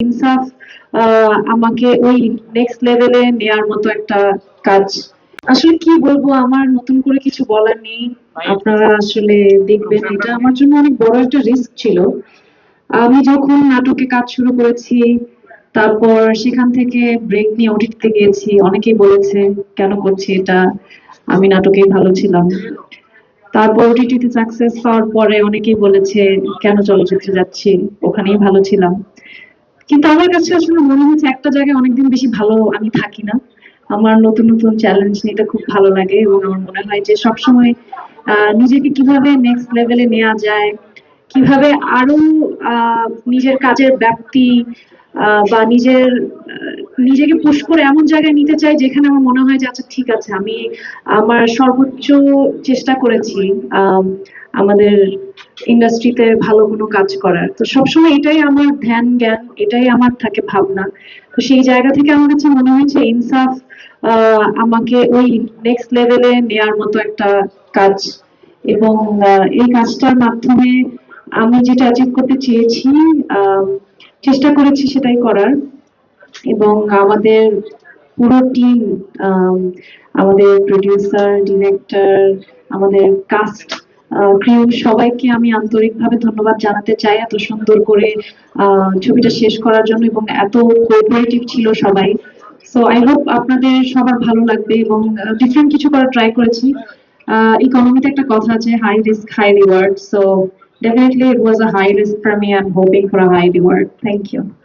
ইনসাফ আমাকে ওই নেক্সট লেভেলে নেয়ার মতো একটা কাজ। আসলে কি বলব, আমার নতুন করে কিছু বলার নেই। আপনারা আসলে দেখবেন, এটা আমার জন্য অনেক বড় একটা রিস্ক ছিল। আমি যখন নাটকে কাজ শুরু করেছি, তারপর সেখান থেকে ব্রেক নিয়ে ওটিটিতে গিয়েছি, অনেকেই বলেছে, কেন করছি এটা? আমি নাটকেই ভালো ছিলাম। তারপর ওটিটিতে সাকসেস পাওয়ার পরে অনেকেই বলেছে, কেন চলচ্চিত্রে যাচ্ছি? ওখানেই ভালো ছিলাম। কিন্তু আমার কাছে আসলে মনে হচ্ছে একটা জায়গায় অনেকদিন বেশি ভালো আমি থাকি না। আমার নতুন নতুন চ্যালেঞ্জ নিতে খুব ভালো লাগে এবং আমার মনে হয় যে সবসময় নিজেকে কীভাবে নেক্সট লেভেলে নেওয়া যায়, কীভাবে আরও নিজের কাজের ব্যাপ্তি বা নিজের নিজেকে পুশ করে এমন জায়গায় নিতে চাই যেখানে আমার মনে হয় যে আচ্ছা ঠিক আছে আমি আমার সর্বোচ্চ চেষ্টা করেছি আম, আমাদের ইন্ডাস্ট্রিতে ভালো কোনো কাজ করার। তো সবসময় এটাই আমার ধ্যান জ্ঞান এটাই আমার থাকে ভাবনা। তো সেই জায়গা থেকে আমার কাছে মনে হয়েছে ইনসাফ আমাকে ওই নেক্সট লেভেলে নেয়ার মতো একটা কাজ। এবং এই কাজটার মাধ্যমে আমি যেটা অ্যাচিভ করতে চেয়েছি চেষ্টা করেছি সেটাই করার। এবং আমাদের পুরো টিম আমাদের প্রডিউসার ডিরেক্টর আমাদের কাস্ট ক্রিউ সবাইকে আমি আন্তরিকভাবে ধন্যবাদ জানাতে চাই এত সুন্দর করে ছবিটা শেষ করার জন্য এবং এত কোঅপারেটিভ ছিল সবাই। সো আই হোপ আপনাদের সবার ভালো লাগবে এবং ডিফারেন্ট কিছু করার ট্রাই করেছি। ইকোনমিতে একটা কথা আছে high risk high reward so definitely it was a high risk for me I am hoping for a high reward thank you